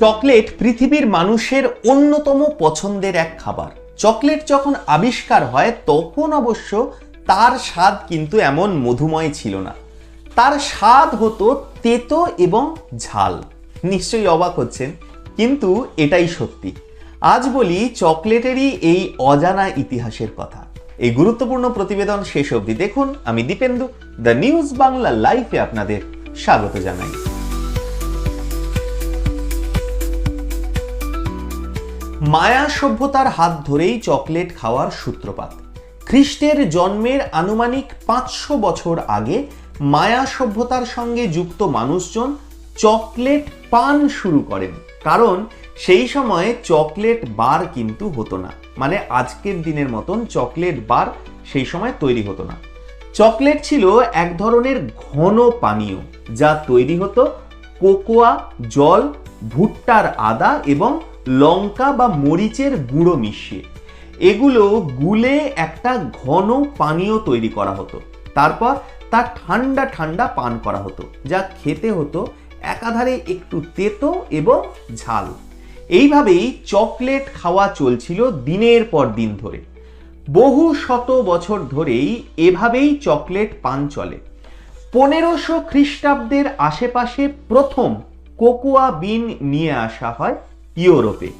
Chocolate পৃথিবীর মানুষের অন্যতম পছন্দের এক খাবার। চকলেট যখন আবিষ্কার হয়, তখন অবশ্য তার স্বাদ কিন্তু এমন মধুময় ছিল না। তার স্বাদ হতো তেতো এবং ঝাল। নিশ্চয়ই অবাক হচ্ছেন, কিন্তু এটাই সত্যি। আজ বলি, চকলেটেরই এই অজানা ইতিহাসের কথা। এই গুরুত্বপূর্ণ প্রতিবেদন শেষ অবধি দেখুন। আমি দীপেন্দু, দ্য নিউজ বাংলা লাইফে আপনাদের স্বাগত জানাই। মায়া সভ্যতার হাত ধরেই চকলেট খাওয়ার সূত্রপাত। খ্রিস্টের জন্মের আনুমানিক পাঁচশো বছর আগে মায়া সভ্যতার সঙ্গে যুক্ত মানুষজন চকলেট পান শুরু করেন। কারণ সেই সময়ে চকলেট বার কিন্তু হতো না। মানে আজকের দিনের মতন চকলেট বার সেই সময় তৈরি হতো না। চকলেট ছিল এক ধরনের ঘন পানীয়, যা তৈরি হতো কোকোয়া, জল, ভুট্টার আদা এবং লঙ্কা বা মরিচের গুঁড়ো মিশিয়ে। এগুলো গুলে একটা ঘন পানীয় তৈরি করা হতো। তারপর তা ঠান্ডা ঠান্ডা পান করা হতো, যা খেতে হতো একাধারে একটু তেতো এবং ঝাল। এইভাবেই চকলেট খাওয়া চলছিল দিনের পর দিন ধরে। বহু শত বছর ধরেই এভাবেই চকলেট পান চলে। পনেরোশো খ্রিস্টাব্দের আশেপাশে প্রথম কোকোয়া বিন নিয়ে আসা হয় ইউরোপে।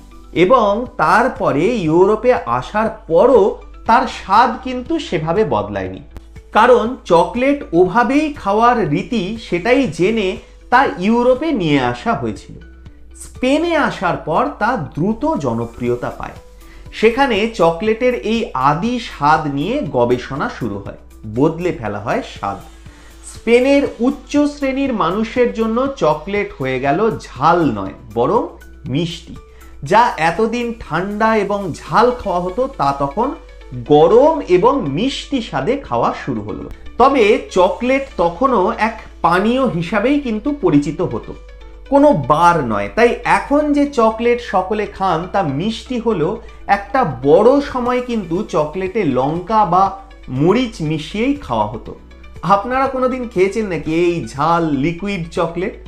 এবং তারপরে ইউরোপে আসার পরও তার স্বাদ কিন্তু সেভাবে বদলায়নি। কারণ চকলেট ওভাবেই খাওয়ার রীতি সেটাই জেনে তা ইউরোপে নিয়ে আসা হয়েছিল। স্পেনে আসার পর তা দ্রুত জনপ্রিয়তা পায়। সেখানে চকলেটের এই আদি স্বাদ নিয়ে গবেষণা শুরু হয়, বদলে ফেলা হয় স্বাদ। স্পেনের উচ্চ শ্রেণির মানুষের জন্য চকলেট হয়ে গেল ঝাল নয়, বরং মিষ্টি। যা এতদিন ঠান্ডা এবং ঝাল খাওয়া হতো, তা তখন গরম এবং মিষ্টি স্বাদে খাওয়া শুরু হলো। তবে চকলেট তখনও এক পানীয় হিসাবেই কিন্তু পরিচিত হতো। কোনো বার নয়। তাই এখন যে চকলেট সকলে খান, তা মিষ্টি হলেও একটা বড় সময় কিন্তু চকলেটে লঙ্কা বা মরিচ মিশিয়েই খাওয়া হতো। আপনারা কোনোদিন খেয়েছেন নাকি এই ঝাল লিকুইড চকলেট?